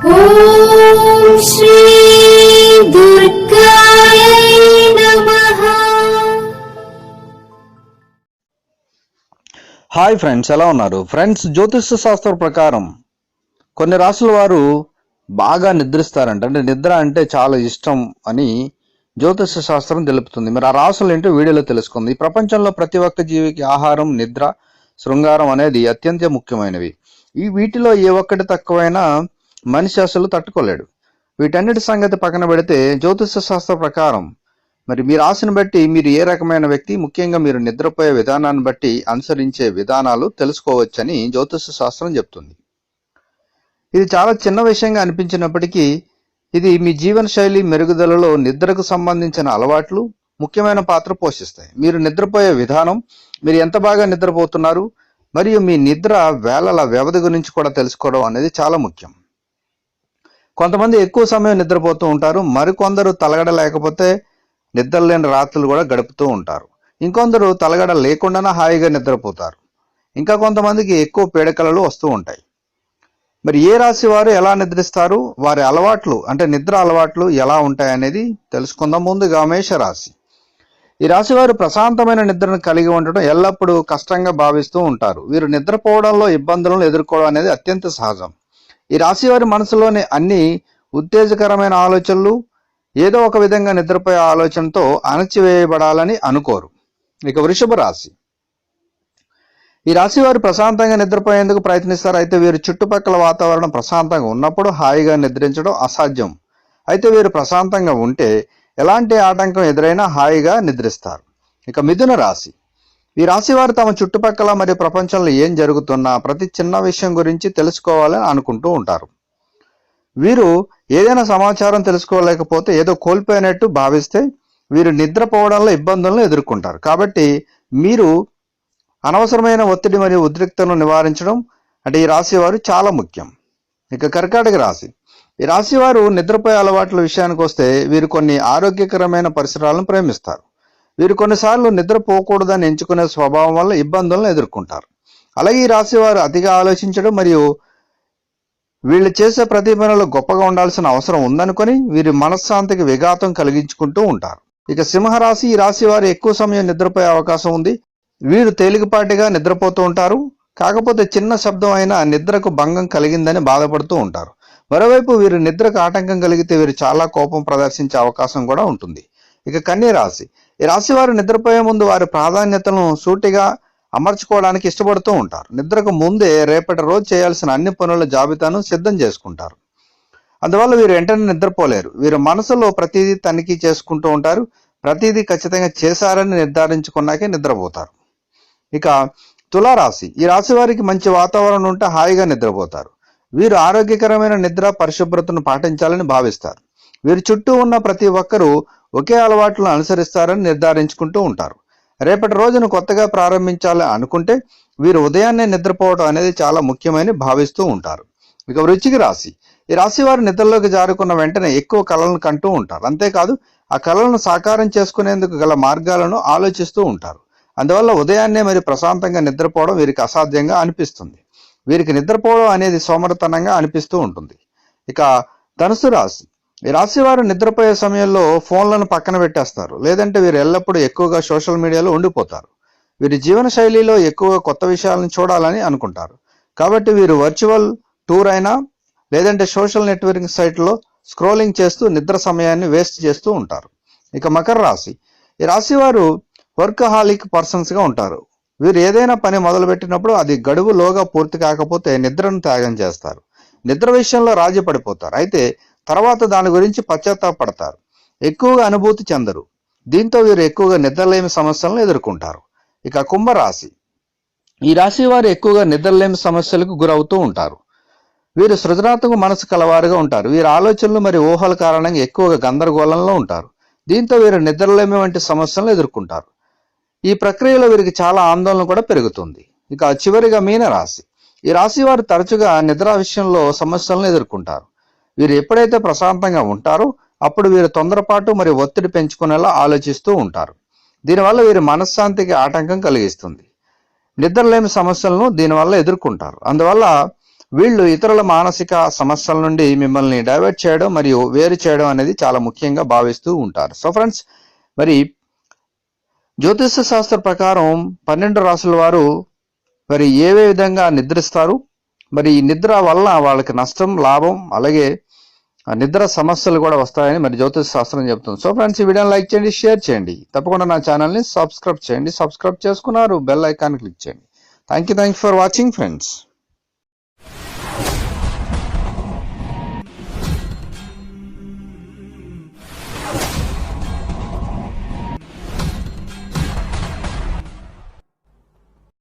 Hi friends ఎలా ఉన్నారు? Friends జ్యోతిష శాస్త్రం ప్రకారం కొన్ని రాసుల వారు బాగా నిద్రిస్తారంట. అంటే నిద్ర అంటే చాలా ఇష్టం అని జ్యోతిష శాస్త్రం తెలుపుతుంది. మరి ఆ రాసులు ఏంటో వీడియోలో తెలుసుకుంది. ప్రపంచంలో ప్రతి ఒక్క జీవికి ఆహారం నిద్ర శృంగారం అనేది అత్యంత ముఖ్యమైనవి. ఈ వీటిలో ఏ ఒక్కటి తక్కువైనా మనిషి అసలు తట్టుకోలేడు. వీటన్నిటి సంగతి పక్కన పెడితే జ్యోతిష శాస్త్ర ప్రకారం మరి మీ రాశిని బట్టి మీరు ఏ రకమైన వ్యక్తి ముఖ్యంగా మీరు నిద్రపోయే విధానాన్ని బట్టి అనుసరించే విధానాలు తెలుసుకోవచ్చని జ్యోతిష శాస్త్రం చెప్తుంది. ఇది చాలా చిన్న విషయంగా అనిపించినప్పటికీ ఇది మీ జీవన శైలి మెరుగుదలలో నిద్రకు సంబంధించిన అలవాట్లు ముఖ్యమైన పాత్ర పోషిస్తాయి. మీరు నిద్రపోయే విధానం మీరు ఎంత బాగా నిద్రపోతున్నారు మరియు మీ నిద్ర వేళల వ్యవధి గురించి కూడా తెలుసుకోవడం అనేది చాలా ముఖ్యం. కొంతమంది ఎక్కువ సమయం నిద్రపోతూ ఉంటారు మరికొందరు తలగడ లేకపోతే నిద్రలేని రాత్రులు కూడా గడుపుతూ ఉంటారు. ఇంకొందరు తలగడ లేకుండానే హాయిగా నిద్రపోతారు. ఇంకా కొంతమందికి ఎక్కువ పీడకలలు వస్తూ ఉంటాయి. మరి ఏ రాశి వారు ఎలా నిద్రిస్తారు? వారి అలవాట్లు అంటే నిద్ర అలవాట్లు ఎలా ఉంటాయి అనేది తెలుసుకుందాం ముందుగా మేష రాశి. ఈ రాశి వారు ప్రశాంతమైన నిద్రను కలిగి ఉండటం ఎల్లప్పుడూ కష్టంగా భావిస్తూ ఉంటారు. వీరు నిద్రపోవడంలో ఇబ్బందులను ఎదుర్కోవడం అనేది అత్యంత సహజం. ఈ రాశి వారి మనసులోని అన్ని ఉత్తేజకరమైన ఆలోచనలు ఏదో ఒక విధంగా నిద్రపోయే ఆలోచనతో అణచివేయబడాలని అనుకోరు. ఇక వృషభ రాశి. ఈ రాశి వారు ప్రశాంతంగా నిద్రపోయేందుకు ప్రయత్నిస్తారు. అయితే వీరు చుట్టుపక్కల వాతావరణం ప్రశాంతంగా ఉన్నప్పుడు హాయిగా నిద్రించడం అసాధ్యం. అయితే వీరు ప్రశాంతంగా ఉంటే ఎలాంటి ఆటంకం ఎదురైనా హాయిగా నిద్రిస్తారు. ఇక మిథున రాశి. ఈ రాశి వారు తమ చుట్టుపక్కల మరియు ప్రపంచంలో ఏం జరుగుతున్నా ప్రతి చిన్న విషయం గురించి తెలుసుకోవాలని అనుకుంటూ ఉంటారు. వీరు ఏదైనా సమాచారం తెలుసుకోలేకపోతే ఏదో కోల్పోయినట్టు భావిస్తే వీరు నిద్రపోవడంలో ఇబ్బందులను ఎదుర్కొంటారు. కాబట్టి మీరు అనవసరమైన ఒత్తిడి మరియు ఉద్రిక్తను నివారించడం అంటే ఈ రాశి వారు చాలా ముఖ్యం. ఇక కర్కాటక రాశి. ఈ రాశి వారు నిద్రపోయే అలవాట్ల విషయానికి వస్తే వీరు కొన్ని ఆరోగ్యకరమైన పరిసరాలను ప్రేమిస్తారు. వీరు కొన్నిసార్లు నిద్రపోకూడదని ఎంచుకునే స్వభావం వల్ల ఇబ్బందులను ఎదుర్కొంటారు. అలాగే ఈ రాశి వారు అతిగా ఆలోచించడం మరియు వీళ్ళు చేసే ప్రతి పనులు గొప్పగా ఉండాల్సిన అవసరం ఉందనుకొని వీరి మనశ్శాంతికి విఘాతం కలిగించుకుంటూ ఉంటారు. ఇక సింహరాశి ఈ రాశి వారు ఎక్కువ సమయం నిద్రపోయే అవకాశం ఉంది. వీరు తేలికపాటిగా నిద్రపోతూ ఉంటారు. కాకపోతే చిన్న శబ్దం అయినా నిద్రకు భంగం కలిగిందని బాధపడుతూ ఉంటారు. మరోవైపు వీరు నిద్రకు ఆటంకం కలిగితే వీరు చాలా కోపం ప్రదర్శించే అవకాశం కూడా ఉంటుంది. ఇక కన్య రాశి. ఈ రాశి వారు నిద్రపోయే ముందు వారి ప్రాధాన్యతలను సూటిగా అమర్చుకోవడానికి ఇష్టపడుతూ ఉంటారు. నిద్రకు ముందే రేపటి రోజు చేయాల్సిన అన్ని పనుల జాబితాను సిద్ధం చేసుకుంటారు. అందువల్ల వీరు వెంటనే నిద్రపోలేరు. వీరు మనసులో ప్రతిదీ తనిఖీ చేసుకుంటూ ఉంటారు. ప్రతిదీ ఖచ్చితంగా చేశారని నిర్ధారించుకున్నాకే నిద్రపోతారు. ఇక తులారాశి. ఈ రాశి వారికి మంచి వాతావరణం ఉంటే హాయిగా నిద్రపోతారు. వీరు ఆరోగ్యకరమైన నిద్ర పరిశుభ్రతను పాటించాలని భావిస్తారు. వీరి చుట్టూ ఉన్న ప్రతి ఒక్కరూ ఒకే అలవాట్లను అనుసరిస్తారని నిర్ధారించుకుంటూ ఉంటారు. రేపటి రోజును కొత్తగా ప్రారంభించాలి అనుకుంటే వీరు ఉదయాన్నే నిద్రపోవడం అనేది చాలా ముఖ్యమని భావిస్తూ ఉంటారు. ఇక వృచ్చిక రాశి. ఈ రాశి వారు నిద్రలోకి జారుకున్న వెంటనే ఎక్కువ కళలను కంటూ ఉంటారు. అంతేకాదు ఆ కళలను సాకారం చేసుకునేందుకు గల మార్గాలను ఆలోచిస్తూ ఉంటారు. అందువల్ల ఉదయాన్నే మరి ప్రశాంతంగా నిద్రపోవడం వీరికి అసాధ్యంగా అనిపిస్తుంది. వీరికి నిద్రపోవడం అనేది సోమరతనంగా అనిపిస్తూ ఉంటుంది. ఇక ధనుసు రాశి. ఈ రాశివారు నిద్రపోయే సమయంలో ఫోన్లను పక్కన పెట్టేస్తారు. లేదంటే వీరు ఎల్లప్పుడూ ఎక్కువగా సోషల్ మీడియాలో ఉండిపోతారు. వీరి జీవన శైలిలో ఎక్కువగా కొత్త విషయాలను చూడాలని అనుకుంటారు. కాబట్టి వీరు వర్చువల్ టూర్ అయినా లేదంటే సోషల్ నెట్వర్కింగ్ సైట్లో స్క్రోలింగ్ చేస్తూ నిద్ర సమయాన్ని వేస్ట్ చేస్తూ ఉంటారు. ఇక మకర రాశి. ఈ రాశి వారు వర్కహాలిక్ పర్సన్స్గా ఉంటారు. వీరు ఏదైనా పని మొదలుపెట్టినప్పుడు అది గడువులోగా పూర్తి కాకపోతే నిద్రను త్యాగం చేస్తారు. నిద్ర విషయంలో రాజీ పడిపోతారు. అయితే తర్వాత దాని గురించి పశ్చాత్తాపడతారు. ఎక్కువగా అనుభూతి చెందరు. దీంతో వీరు ఎక్కువగా నిద్రలేమి సమస్యలను ఎదుర్కొంటారు. ఇక కుంభరాశి. ఈ రాశి వారు ఎక్కువగా నిద్రలేమి సమస్యలకు గురవుతూ ఉంటారు. వీరు సృజనాత్మక మనసు కలవారుగా ఉంటారు. వీరి ఆలోచనలు మరియు ఊహల కారణంగా ఎక్కువగా గందరగోళంలో ఉంటారు. దీంతో వీరు నిద్రలేమి వంటి సమస్యలను ఎదుర్కొంటారు. ఈ ప్రక్రియలో వీరికి చాలా ఆందోళన కూడా పెరుగుతుంది. ఇక చివరిగా మీన రాశి ఈ రాశి వారు తరచుగా నిద్ర విషయంలో సమస్యలను ఎదుర్కొంటారు. వీరు ఎప్పుడైతే ప్రశాంతంగా ఉంటారో అప్పుడు వీరు తొందరపాటు మరియు ఒత్తిడి పెంచుకునేలా ఆలోచిస్తూ ఉంటారు. దీనివల్ల వీరి మనశ్శాంతికి ఆటంకం కలిగిస్తుంది. నిద్రలేమి సమస్యలను దీనివల్ల ఎదుర్కొంటారు. అందువల్ల వీళ్ళు ఇతరుల మానసిక సమస్యల నుండి మిమ్మల్ని డైవర్ట్ చేయడం మరియు వేరు చేయడం అనేది చాలా ముఖ్యంగా భావిస్తూ ఉంటారు. సో ఫ్రెండ్స్ మరి జ్యోతిష శాస్త్ర ప్రకారం పన్నెండు రాసుల వారు మరి ఏ విధంగా నిద్రిస్తారు? మరి ఈ నిద్ర వల్ల వాళ్ళకి నష్టం లాభం అలాగే నిద్ర సమస్యలు కూడా వస్తాయని మరి జ్యోతిష శాస్త్రం చెప్తుంది. సో ఫ్రెండ్స్ ఈ వీడియోని లైక్ చేయండి షేర్ చేయండి. తప్పకుండా నా ఛానల్ని సబ్స్క్రైబ్ చేయండి. సబ్స్క్రైబ్ చేసుకున్నారు బెల్ ఐకాన్ క్లిక్ చేయండి. Thank you thank you for watching friends.